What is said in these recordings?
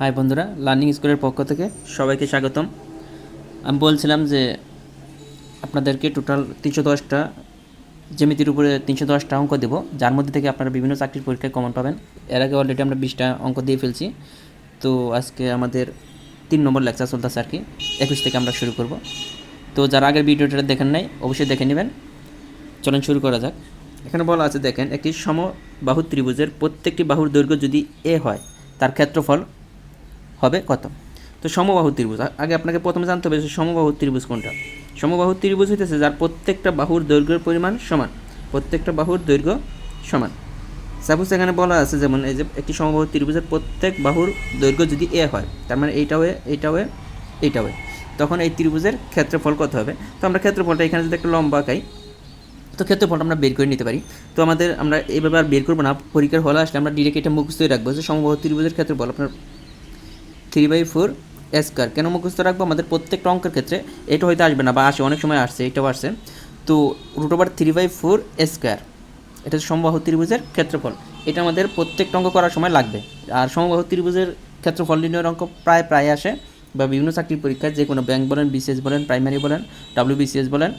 High বন্ধুরা learning স্কুলের পক্ষ থেকে সবাইকে স্বাগতম। আমি বলছিলাম যে আপনাদেরকে টোটাল তিনশো দশটা জ্যামিতির উপরে তিনশো দশটা অঙ্ক দেবো, যার মধ্যে থেকে আপনারা বিভিন্ন চাকরির পরীক্ষায় কমন পাবেন। এর আগে অলরেডি আমরা বিশটা অঙ্ক দিয়ে ফেলছি। তো আজকে আমাদের তিন নম্বর লেকচার চলতেছে আর কি, একুশ থেকে আমরা শুরু করব। তো যারা আগের ভিডিওটা দেখেন নাই, অবশ্যই দেখে নেবেন। চলেন শুরু করা যাক। এখানে বলা আছে, দেখেন, একটি সমবাহু ত্রিভুজের প্রত্যেকটি বাহুর দৈর্ঘ্য যদি এ হয়, তার ক্ষেত্রফল হবে কত? তো সমবাহু ত্রিভুজ আগে আপনাকে প্রথমে জানতে হবে যে সমবাহু ত্রিভুজ কোনটা। সমবাহু ত্রিভুজ হইতেছে যার প্রত্যেকটা বাহুর দৈর্ঘ্যের পরিমাণ সমান। প্রত্যেকটা বাহুর দৈর্ঘ্য সমান। সাপোজ এখানে বলা আছে যেমন এই যে একটি সমবাহু ত্রিভুজের প্রত্যেক বাহুর দৈর্ঘ্য যদি এ হয়, তার মানে এইটাও এ এইটাও এ এইটাও এ তখন এই ত্রিভুজের ক্ষেত্রফল কত হবে? তো আমরা ক্ষেত্রফলটা এখানে যদি একটা লম্বা আঁকাই, তো ক্ষেত্রফলটা আমরা বের করে নিতে পারি। তো আমাদের আমরা এইভাবে আর বের করব না, পরীক্ষার হলে আসলে আমরা ডিরেক্ট এটা মুখস্থই রাখব যে সমবাহু ত্রিভুজের ক্ষেত্রফল, আপনার থ্রি বাই ফোর স্কোয়ার। কেন মুখস্থ রাখব? আমাদের প্রত্যেকটা অঙ্কের ক্ষেত্রে এটা হয়তো আসবে না বা আসে, অনেক সময় আসছে, এটাও আসছে। তো root over three by four square. এটা সমবাহু ত্রিভুজের ক্ষেত্রফল। এটা আমাদের প্রত্যেকটা অঙ্ক করার সময় লাগবে। আর সমবাহু ত্রিভুজের ক্ষেত্রফল নির্ণয়ের অঙ্ক প্রায় প্রায় আসে বা বিভিন্ন চাকরির পরীক্ষায়, যে কোনো ব্যাংক বলেন বিসিএস বলেন প্রাইমারি বলেন ডাব্লিউ বিসিএস বলেন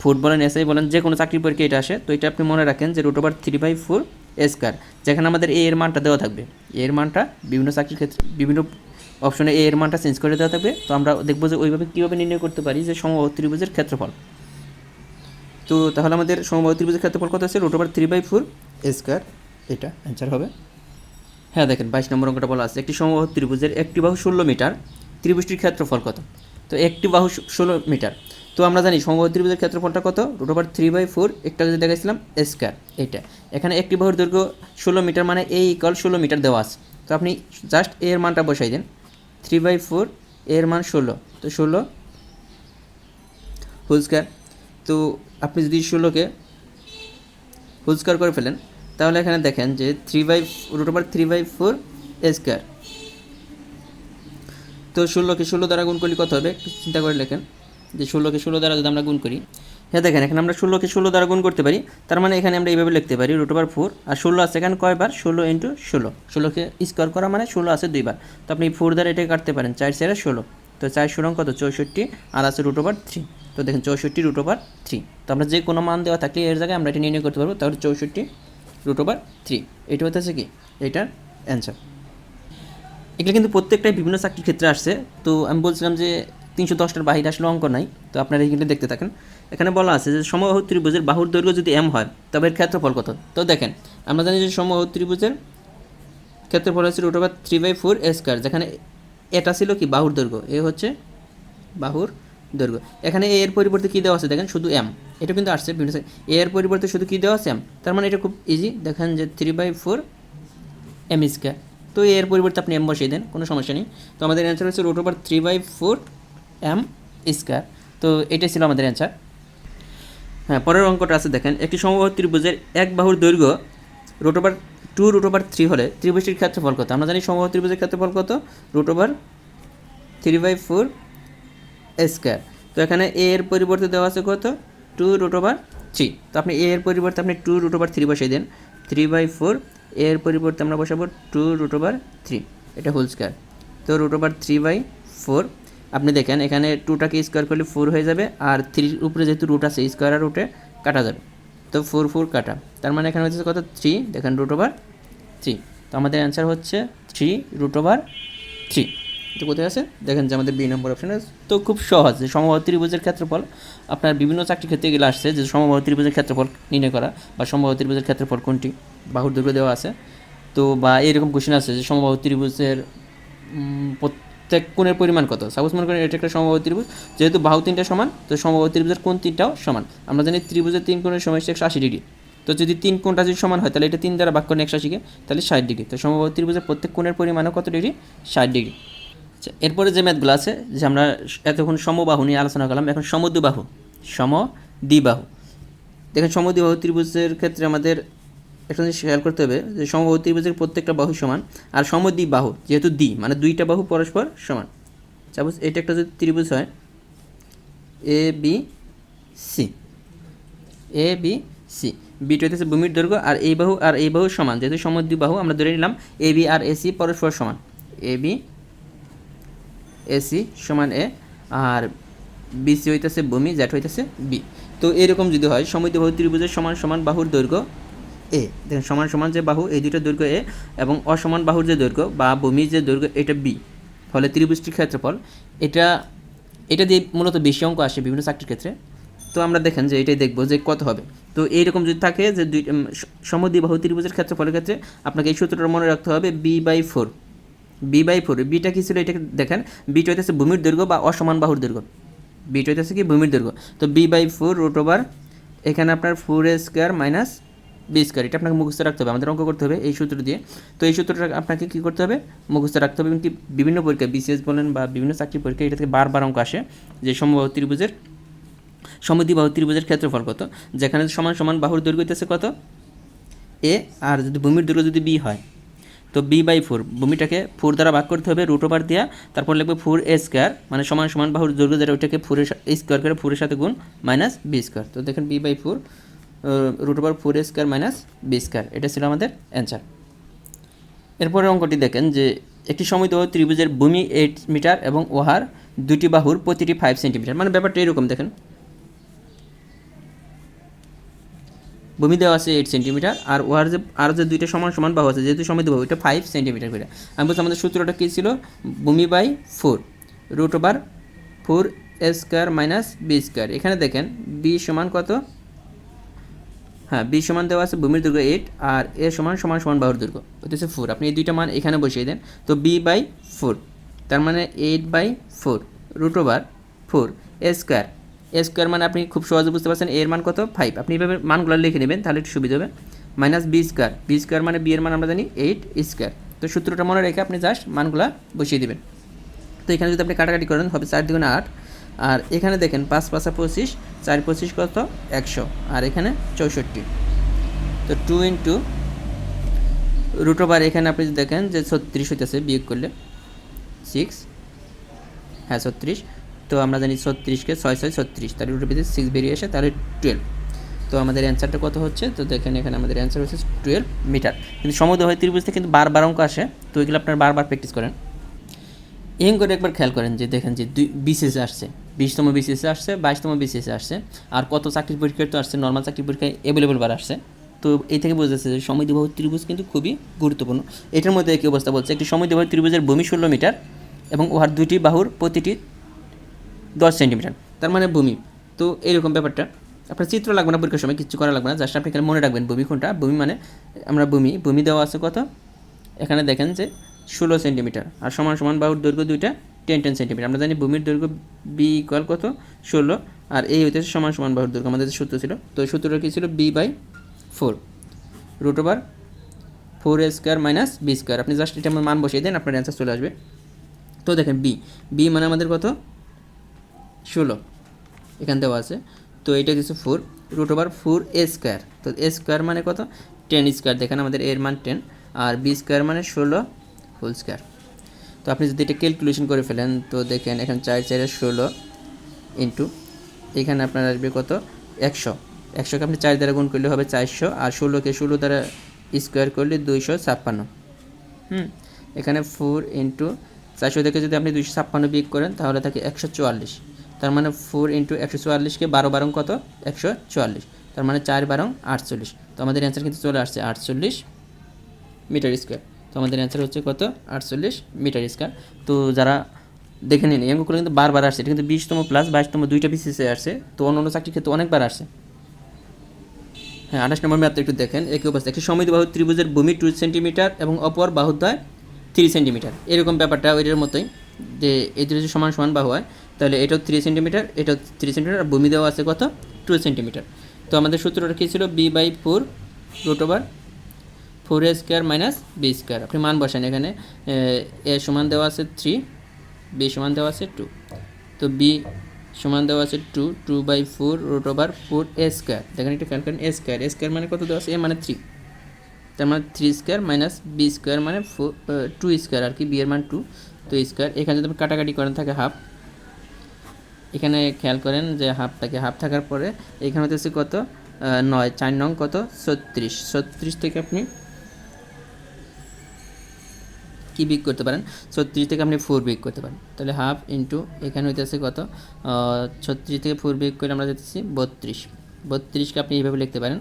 ফুড বলেন এসআই বলেন, যে কোনো চাকরির পরীক্ষা এটা আসে। তো এটা আপনি মনে রাখেন যে root over three by four square যেখানে আমাদের এ এর মানটা দেওয়া থাকবে। এ এর মানটা বিভিন্ন চাকরির ক্ষেত্রে, বিভিন্ন অপশনে এ এর মানটা চেঞ্জ করে দেওয়া থাকবে। তো আমরা দেখব যে ওইভাবে কীভাবে নির্ণয় করতে পারি যে সমবাহু ত্রিভুজের ক্ষেত্রফল। তো তাহলে আমাদের সমবাহু ত্রিভুজের ক্ষেত্রফল কত আছে? Root over three by four square এটা অ্যান্সার হবে। হ্যাঁ দেখেন, বাইশ নম্বর অঙ্কটা বলা আছে। একটি সমবাহু ত্রিভুজের একটি বাহু ষোলো মিটার, ত্রিভুজটির ক্ষেত্রফল কত? তো একটি বাহু ষোলো মিটার তো আমরা জানি সমবাহু ত্রিভুজের ক্ষেত্রফলটা কত? Root over three by four একটা যদি দেখাইছিলাম স্কোয়ার এইটা এখানে একটি বাহুর দৈর্ঘ্য ষোলো মিটার মানে এই ইকাল ষোলো মিটার দেওয়া আছে। তো আপনি জাস্ট এর মানটা বসাই দেন। থ্রি বাই ফোর এর মান ষোলো। তো ষোলো হোল স্কোয়ার তো আপনি যদি ষোলোকে হোল স্কোয়ার করে ফেলেন, তাহলে এখানে দেখেন যে three by root over three by four square তো ষোলোকে ষোলো দ্বারা গুণ করলে কত হবে? একটু চিন্তা করে লেখেন। যে ষোলোকে ষোলো দ্বারা যদি আমরা গুণ করি হ্যাঁ দেখেন, এখানে আমরা ষোলোকে ষোলো দ্বারা গুণ করতে পারি, তার মানে এখানে আমরা এইভাবে লিখতে পারি রুট ওভার ফোর আর ষোলো আছে এখানে কয়বার? ষোলো ইন্টু ষোলো। ষোলোকে স্কোয়ার করা মানে ষোলো আছে দুইবার। তো আপনি ফোর দ্বারা এটাকে কাটতে পারেন, চার চারে ষোলো। তো চার ষোলো কত? চৌষট্টি, আর আছে রুট ওভার থ্রি তো দেখেন, চৌষট্টি রুট ওভার থ্রি তো আমরা যে কোনো মান দেওয়া থাকলে এর জায়গায় আমরা এটা নির্ণয় করতে পারব, তাহলে চৌষট্টি রুট ওভার থ্রি এটা হতেছে কি? এটার অ্যান্সার এগুলো কিন্তু প্রত্যেকটাই বিভিন্ন চাকরির ক্ষেত্রে আসছে। তো আমি বলছিলাম যে তিনশো দশটার বাহিরে আসলে অঙ্ক নাই, তো আপনারা এখানে দেখতে থাকেন। এখানে বলা আছে যে সমবাহু ত্রিভুজের বাহুর দৈর্ঘ্য যদি এম হয়, তবে এর ক্ষেত্রফল কত? তো দেখেন, আমরা জানি যে সমবাহু ত্রিভুজের ক্ষেত্রফল হচ্ছে root over three by four square যেখানে এটা ছিল কি? বাহুর দৈর্ঘ্য। এ হচ্ছে বাহুর দৈর্ঘ্য। এখানে এর পরিবর্তে কী দেওয়া আছে? দেখেন, শুধু এম এটা কিন্তু আসছে, বিভিন্ন এর পরিবর্তে শুধু কী দেওয়া আছে? এম তার মানে এটা খুব ইজি দেখেন যে three by four M square তো এর পরিবর্তে আপনি এম বসিয়ে দেন, কোনো সমস্যা নেই। তো আমাদের অ্যান্সার হচ্ছে root over three by four M square. তো এটাই ছিল আমাদের অ্যান্সার হ্যাঁ পরের অঙ্কটা আছে, দেখেন। একটি সমবাহু ত্রিভুজের এক বাহুর দৈর্ঘ্য root over two root over three হলে ত্রিভুজটির ক্ষেত্রফল কত? আমরা জানি সমবাহু ত্রিভুজের ক্ষেত্রফল কত? Root over three by four square তো এখানে এ এর পরিবর্তে দেওয়া আছে কত? টু রুট ওভার থ্রি তো আপনি এ এর পরিবর্তে আপনি টু রুট ওভার থ্রি বসিয়ে দেন। থ্রি বাই ফোর এর পরিবর্তে আমরা বসাবো টু রুট ওভার থ্রি এটা হোল স্কোয়ার তো root over three by four আপনি দেখেন, এখানে টুটাকে স্কোয়ার করলে ফোর হয়ে যাবে আর থ্রির উপরে যেহেতু রুট আছে স্কোয়ার আর রুটে কাটা যাবে। তো ফোর ফোর কাটা। তার মানে এখানে হচ্ছে কত? থ্রি দেখেন রুট ওভার থ্রি তো আমাদের অ্যান্সার হচ্ছে থ্রি রুট ওভার থ্রি তো কোথায় আছে? দেখেন যে আমাদের বি নম্বর অপশন তো খুব সহজ, যে সমবাহু ত্রিভুজের ক্ষেত্রফল, আপনার বিভিন্ন চাকরি ক্ষেত্রে গেলে আসছে যে সমবাহু ত্রিভুজের ক্ষেত্রফল নির্ণয় করা বা সমবাহু ত্রিভুজের ক্ষেত্রফল কোনটি? বাহুর দৈর্ঘ্য দেওয়া আছে। তো বা এরকম কোশ্চেন আছে যে সমবাহু ত্রিভুজের কোণের পরিমাণ কত? সাপোজ মনে করেন এটা একটা সমবাহু ত্রিভুজ, যেহেতু বাহু তিনটা সমান, তো সমবাহু ত্রিভুজের কোণ তিনটাও সমান। আমরা জানি ত্রিভুজের তিন কোণের সময় একশো আশি ডিগ্রি। তো যদি তিন কোণটা যদি সমান হয়, তাহলে এটা তিন দ্বারা ভাগ করেন একশো আশিকে তাহলে ষাট ডিগ্রি। তো সমবাহু ত্রিভুজের প্রত্যেক কোণের পরিমাণও কত ডিগ্রি? ষাট ডিগ্রি। আচ্ছা এরপরে যে ম্যাথগুলো আছে, যে আমরা এতক্ষণ সমবাহু নিয়ে আলোচনা করলাম, এখন সমদ্বিবাহু। সমদ্বিবাহু। দেখেন, সমদ্বিবাহু ত্রিভুজের ক্ষেত্রে আমাদের একটা জিনিস খেয়াল করতে হবে যে সমবাহু ত্রিভুজের প্রত্যেকটা বাহু সমান, আর সমদ্বিবাহু যেহেতু দ্বি মানে দুইটা বাহু পরস্পর সমান। সাপোজ এটা একটা যদি ত্রিভুজ হয় A B C A B C beta হচ্ছে ভূমির দৈর্ঘ্য, আর এই বাহু, আর এই বাহু সমান। যেহেতু সমদ্বিবাহু আমরা ধরে নিলাম A B R A C পরস্পর সমান। এ বি এসি সমান এ আর বিসি হইতেছে ভূমি জ্যাট হইতেছে বি তো এরকম যদি হয় সমদ্বিবাহু ত্রিভুজের সমান সমান বাহুর দৈর্ঘ্য এ। দেখেন, সমান সমান যে বাহু, এই দুইটা দৈর্ঘ্য এ এবং অসমান বাহুর যে দৈর্ঘ্য বা ভূমির যে দৈর্ঘ্য, এটা বি ফলে ত্রিভুজটির ক্ষেত্রফল, এটা এটা দিয়ে মূলত বেশি অঙ্ক আসে বিভিন্ন চাকরির ক্ষেত্রে। তো আমরা দেখেন যে এটাই দেখব যে কত হবে। তো এইরকম যদি থাকে যে দুই সমদ্বিবাহু ত্রিভুজের ক্ষেত্রফলের ক্ষেত্রে আপনাকে এই সূত্রটা মনে রাখতে হবে B by four B by four beta কী ছিল? এটাকে দেখেন বিটা হইতেছে ভূমির দৈর্ঘ্য বা অসমান বাহুর দৈর্ঘ্য। বিটা হইতেছে কি? ভূমির দৈর্ঘ্য। তো B by four root over এখানে আপনার four square minus B square এটা আপনাকে মুখস্থ রাখতে হবে, আমাদের অঙ্ক করতে হবে এই সূত্র দিয়ে। তো এই সূত্রটা আপনাকে কী করতে হবে? মুখস্থ রাখতে হবে, এমনকি বিভিন্ন পরীক্ষা বিসিএস বলেন বা বিভিন্ন চাকরি পরীক্ষা এটা থেকে বারবার অঙ্ক আসে, যে সমবাহু ত্রিভুজের, সমদ্বিবাহু ত্রিভুজের ক্ষেত্রফল কত? যেখানে সমান সমান বাহুর দৈর্ঘ্য হইতেছে কত? এ, আর যদি ভূমির দৈর্ঘ্য যদি বি হয়, তো বি বাই ফোর, ভূমিটাকে ফোর দ্বারা ভাগ করতে হবে, রুট ওভার দেওয়া তারপর লিখবে ফোর এ স্কোয়ার মানে সমান সমান বাহুর দৈর্ঘ্য যেটা, ওইটাকে ফোরের স্কোয়ার করে ফোরের সাথে গুণ মাইনাস বি স্কোয়ার, তো দেখেন B by four root over four square minus B square এটা ছিল আমাদের অ্যান্সার এরপরের অঙ্কটি দেখেন যে একটি সমদ্বিবাহু ত্রিভুজের ভূমি এইট মিটার এবং ওহার দুটি বাহুর প্রতিটি ফাইভ সেন্টিমিটার মানে ব্যাপারটা এরকম দেখেন। ভূমি দেওয়া আছে এইট সেন্টিমিটার আর ওয়ার যে আর যে দুইটা সমান সমান বাহু আছে, যেহেতু সময় বাহু এটা ফাইভ সেন্টিমিটার করে। আমি বলছি আমাদের সূত্রটা কী ছিল? ভূমি by four root over four square minus B square এখানে দেখেন বি সমান কত? হ্যাঁ বি সমান দেওয়া আছে ভূমির দৈর্ঘ্য এইট আর এ সমান সমান সমান বাহুর দৈর্ঘ্য হচ্ছে ফোর আপনি এই দুইটা মান এখানে বসিয়ে দেন, তো বি বাই ফোর তার মানে eight by four root over four A square A square মানে আপনি খুব সহজে বুঝতে পারছেন এর মান কত? ফাইভ আপনি এইভাবে মানগুলো লিখে নেবেন, তাহলে একটু সুবিধা হবে। Minus B square B square মানে বি এর মান আমরা জানি এইট স্কোয়ার তো সূত্রটা মনে রেখে আপনি জাস্ট মানগুলা বসিয়ে দেবেন। তো এখানে যদি আপনি কাটাকাটি করেন, হবে চার দুগুণে আট। আর এখানে দেখেন পাঁচ পাঁচা পঁচিশ, চার পঁচিশ কত? একশো। আর এখানে চৌষট্টি। তো টু ইন্টু রুট ওভার এখানে আপনি দেখেন যে ছত্রিশ হইতেছে বিয়োগ করলে সিক্স হ্যাঁ ছত্রিশ। তো আমরা জানি ছত্রিশকে ছয় ছয়, ছত্রিশ। তার রুটের ভিতরে সিক্স বেরিয়ে আসে, তাহলে টুয়েলভ তো আমাদের অ্যান্সারটা কত হচ্ছে? তো দেখেন এখানে আমাদের অ্যান্সার হচ্ছে টুয়েলভ মিটার কিন্তু সমুদ্র হয় ত্রিভুজতে কিন্তু বারবার অঙ্ক আসে। তো এগুলো আপনার বারবার প্র্যাকটিস করেন। এম করে একবার খেয়াল করেন যে দেখেন যে দুই বিসিএসে আসছে। বিশতম বিসিএসে আসছে, বাইশতম বিসিএসে আসছে। আর কত চাকরির পরীক্ষায় তো আসছে নর্মাল চাকরির পরীক্ষায় অ্যাভেলেবল বার আসছে। তো এই থেকে বোঝা যাচ্ছে যে সমদ্বিবাহু ত্রিভুজ কিন্তু খুবই গুরুত্বপূর্ণ। এটার মধ্যে একই অবস্থা বলছে, একটি সমদ্বিবাহু ত্রিভুজের ভূমি ষোলো মিটার এবং উহার দুটি বাহুর প্রতিটি দশ সেন্টিমিটার। তার মানে ভূমি। তো এরকম ব্যাপারটা। আপনার চিত্র লাগবে না পরীক্ষার সময় কিছু করা লাগবে না, জাস্ট আপনি এখানে মনে রাখবেন ভূমি কোনটা। ভূমি মানে আমরা ভূমি ভূমি দেওয়া আছে কত? এখানে দেখেন যে ষোলো সেন্টিমিটার। আর সমান সমান বাহুর দৈর্ঘ্য দুইটা। Ten ten centimetre. আমরা জানি ভূমির দৈর্ঘ্য বি ইকুয়াল কত? ষোলো। আর এই হইতেছে সমান সমান বাহুর দৈর্ঘ্য। আমাদের সূত্র ছিল, তো সূত্রটা কী ছিল? B by four root over four A square minus B square আপনি জাস্ট এটা মান বসিয়ে দেন, আপনার অ্যান্সার চলে আসবে। তো দেখেন বি বি মানে আমাদের কত? ষোলো। এখান দেওয়া আছে। তো এটা কিছু four root over four A square তো এ স্কোয়ার মানে কত? টেন স্কোয়ার দেখেন আমাদের এর মান টেন। আর বি স্কোয়ার মানে ষোলো হোল স্কোয়ার তো আপনি যদি এটা ক্যালকুলেশন করে ফেলেন, তো দেখেন এখানে চার, চারে ষোলো ইন্টু এখানে আপনার আসবে কত? একশো। একশোকে আপনি চার দ্বারা গুণ করলে হবে চারশো, আর ষোলোকে ষোলো দ্বারা স্কোয়ার করলে দুইশো ছাপ্পান্ন। হুম? এখানে ফোর ইন্টু চারশো থেকে যদি আপনি দুইশো ছাপ্পান্ন বিয়োগ করেন, তাহলে থাকে একশো চুয়াল্লিশ। তার মানে ফোর ইন্টু একশো চুয়াল্লিশকে বারো বারং কত? একশো চুয়াল্লিশ। তার মানে চার বারং আটচল্লিশ। তো আমাদের অ্যান্সার কিন্তু চলে আসছে আটচল্লিশ মিটার স্কোয়ার তো আমাদের অ্যান্সার হচ্ছে কত? আটচল্লিশ মিটার স্কোয়ার তো যারা দেখে নিন, এই কিন্তু বারবার আসছে। এটা কিন্তু বিশতম প্লাস বাইশতম দুইটা বিসিসে আসছে। তো অন্য অন্য চাকরির ক্ষেত্রে অনেকবার আসছে। হ্যাঁ আঠাশ নম্বর ম্যাপটা একটু দেখেন। একই অবস্থা। একটি সমৃদ্ধ বাহু ত্রিভুজের ভূমি টু সেন্টিমিটার এবং অপর বাহুদ্বয় থ্রি সেন্টিমিটার এরকম ব্যাপারটা ওইটার মতোই যে এই দুটো সমান সমান বাহু হয়, তাহলে এটাও থ্রি সেন্টিমিটার এটাও থ্রি সেন্টিমিটার আর ভূমি দেওয়া আছে কত? টু সেন্টিমিটার তো আমাদের সূত্রটা কী ছিল? B by four root over four A square minus B square আপনি মান বসেন এখানে। এ সমান দেওয়া আছে থ্রি বি সমান দেওয়া আছে টু তো বি সমান দেওয়া আছে two two by four root over four A square দেখেন একটু খেয়াল এ স্কোয়ার এ স্কোয়ার মানে কত দেওয়া আছে? এ মানে থ্রি তার মানে three square minus B square মানে ফোর টু স্কোয়ার আর কি বি এর মান টু তো স্কোয়ার এখানে যদি কাটাকাটি করেন, থাকে হাফ এখানে খেয়াল করেন যে হাফ থাকে। হাফ থাকার পরে এখানে হচ্ছে কত? নয়। চার নং কত? ছত্রিশ। ছত্রিশ থেকে আপনি কী বিক করতে পারেন? ছত্রিশ থেকে আপনি ফোর বিক করতে পারেন। তাহলে হাফ ইন্টু এখানে হইতেছে কত? ছত্রিশ থেকে ফোর বিক করে আমরা যেতেছি বত্রিশ। বত্রিশকে আপনি এইভাবে লিখতে পারেন।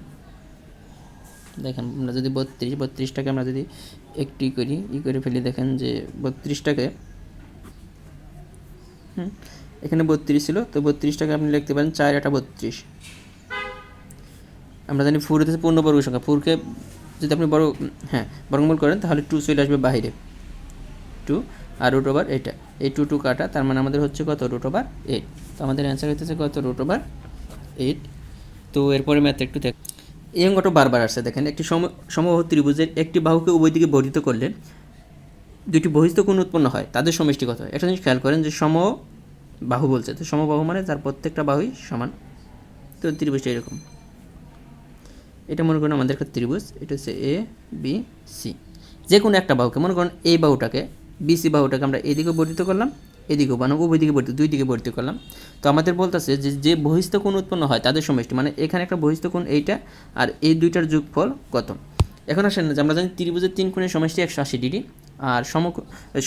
দেখেন, আমরা যদি বত্রিশ, বত্রিশটাকে আমরা যদি একটি করি, ই করে ফেলি, দেখেন যে বত্রিশটাকে, হুম, এখানে বত্রিশ ছিল, তো বত্রিশটাকে আপনি লিখতে পারেন চার আটা বত্রিশ। আমরা জানি ফোর হতেছে পূর্ণবর্গ সংখ্যা। ফোরকে যদি আপনি বড় হ্যাঁ বর্গমূল করেন, তাহলে টু চলে আসবে বাইরে টু আর রুট ওভার এটা এই টু টু কাটা, তার মানে আমাদের হচ্ছে কত? Root over eight. তো আমাদের অ্যান্সার হতেছে কত? Root over eight. তো এরপরে ম্যাথ একটু দেখ এই অঙ্কটা বারবার আসছে, দেখেন। একটি সম সমবাহু ত্রিভুজের একটি বাহুকে উভয় দিকে বর্ধিত করলে দুটি বহিস্থ কোণ উৎপন্ন হয়, তাদের সমষ্টি কত একটা জিনিস খেয়াল করেন যে সম বাহু বলছে, তো সমবাহু মানে তার প্রত্যেকটা বাহুই সমান। তো ত্রিভুজটা এরকম। এটা মনে করুন আমাদের ত্রিভুজ, এটা হচ্ছে এ বি সি যে কোনো একটা বাহুকে, মনে করুন এই বাহুটাকে বিসি বাহুটাকে আমরা এদিকে বর্ধিত করলাম এদিকেও মানে উভয় দিকে বর্ধিত, দুই দিকে বর্ধিত করলাম। তো আমাদের বলতেছে যে যে বহিস্থ কোণ উৎপন্ন হয় তাদের সমষ্টি মানে এখানে একটা বহিস্থ কোণ এইটা আর এই দুইটার যোগফল কত? এখন আসেন যে আমরা জানি ত্রিভুজের তিন কোণের সমষ্টি একশো আশি ডিগ্রি, আর সম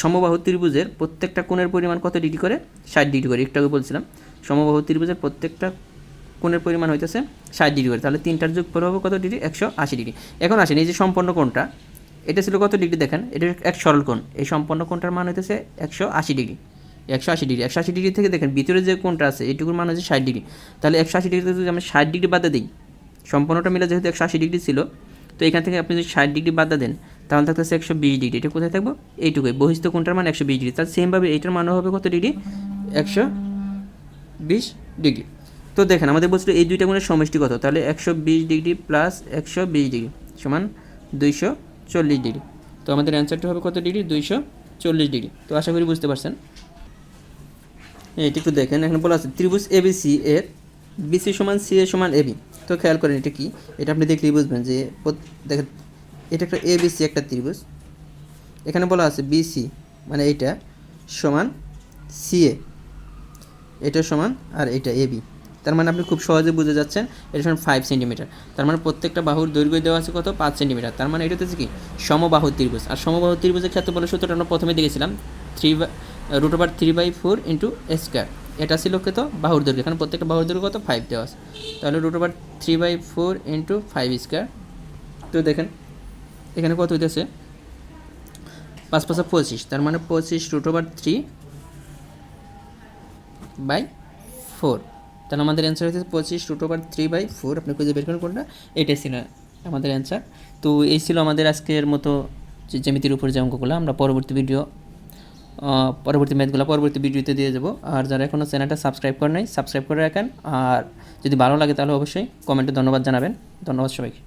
সমবাহু ত্রিভুজের প্রত্যেকটা কোণের পরিমাণ কত ডিগ্রি করে? ষাট ডিগ্রি করে, একটু আগে বলছিলাম। সমবাহু ত্রিভুজের প্রত্যেকটা কোণের পরিমাণ হইতেছে ষাট ডিগ্রি করে, তাহলে তিনটার যোগ ফল হবে কত ডিগ্রি? একশো আশি ডিগ্রি। এখন আসেন এই যে সম্পন্ন কোণটা এটা ছিল কত ডিগ্রি দেখেন? এটা এক সরল কোণ। এই সম্পন্ন কোণটার মান হইতেছে একশো আশি ডিগ্রি। একশো আশি ডিগ্রি। একশো আশি ডিগ্রি থেকে দেখেন, ভিতরে যে কোণটা আছে এইটুকুর মান হচ্ছে ষাট ডিগ্রি। তাহলে একশো আশি ডিগ্রিতে যদি আমি ষাট ডিগ্রি বাদে দিই, সম্পূর্ণটা মিলে যেহেতু একশো আশি ডিগ্রি ছিল, তো এখান থেকে আপনি যদি ষাট ডিগ্রি বাদ দেন, তাহলে থাকতেছে একশো বিশ ডিগ্রি। এটা কোথায় থাকব? এইটুকুই। বহিস্থ কোণটার মান একশো বিশ ডিগ্রি। তার সেমভাবে এইটার মানও হবে কত ডিগ্রি? একশো বিশ ডিগ্রি। তো দেখেন, আমাদের বলছিল এই দুইটা গুণের সমষ্টি কত? তাহলে একশো বিশ ডিগ্রি প্লাস একশো বিশ ডিগ্রি সমান দুইশো চল্লিশ ডিগ্রি। তো আমাদের অ্যান্সারটা হবে কত ডিগ্রি? দুইশো চল্লিশ ডিগ্রি। তো আশা করি বুঝতে পারছেন। এটা একটু দেখেন, এখানে বলা আছে ত্রিভুজ এবিসি এর বিসি সমান সি এ সমান এবি তো খেয়াল করেন এটা কি? এটা আপনি দেখলেই বুঝবেন যে দেখেন, এটা একটা এবিসি একটা ত্রিভুজ। এখানে বলা আছে বিসি মানে এইটা সমান সিএ এটা সমান আর এটা এবি তার মানে আপনি খুব সহজে বুঝে যাচ্ছেন, এটা সমান ফাইভ সেন্টিমিটার তার মানে প্রত্যেকটা বাহুর দৈর্ঘ্য দেওয়া আছে কত? পাঁচ সেন্টিমিটার তার মানে এটা হচ্ছে কি? সমবাহু ত্রিভুজ। আর সমবাহু ত্রিভুজের ক্ষেত্রে বলে সূত্রটা আমরা প্রথমে দেখেছিলাম থ্রি বা root over three by four into square এটা ছিল কত? বাহুর দৈর্ঘ্য। এখানে প্রত্যেকটা বাহুর দৈর্ঘ্য কত? ফাইভ দেওয়া আছে। তাহলে root over three by four into five square তো দেখেন, এখানে কত হইতেছে? পাঁচ পাঁচা পঁচিশ। তার মানে পঁচিশ root over three by four তাহলে আমাদের অ্যান্সার হচ্ছে পঁচিশ root over three by four আপনি খুঁজে বের করুন কোনটা? এটাই ছিল আমাদের অ্যান্সার তো এই ছিল আমাদের আজকের মতো যে জ্যামিতির উপর যে অঙ্কগুলো। আমরা পরবর্তী ভিডিও পরবর্তী ম্যাথগুলো পরবর্তী ভিডিওতে দিয়ে যাব আর যারা এখনও চ্যানেলটা সাবস্ক্রাইব করে নাই সাবস্ক্রাইব করে রাখেন। আর যদি ভালো লাগে তাহলে অবশ্যই কমেন্টে ধন্যবাদ জানাবেন। ধন্যবাদ সবাইকে।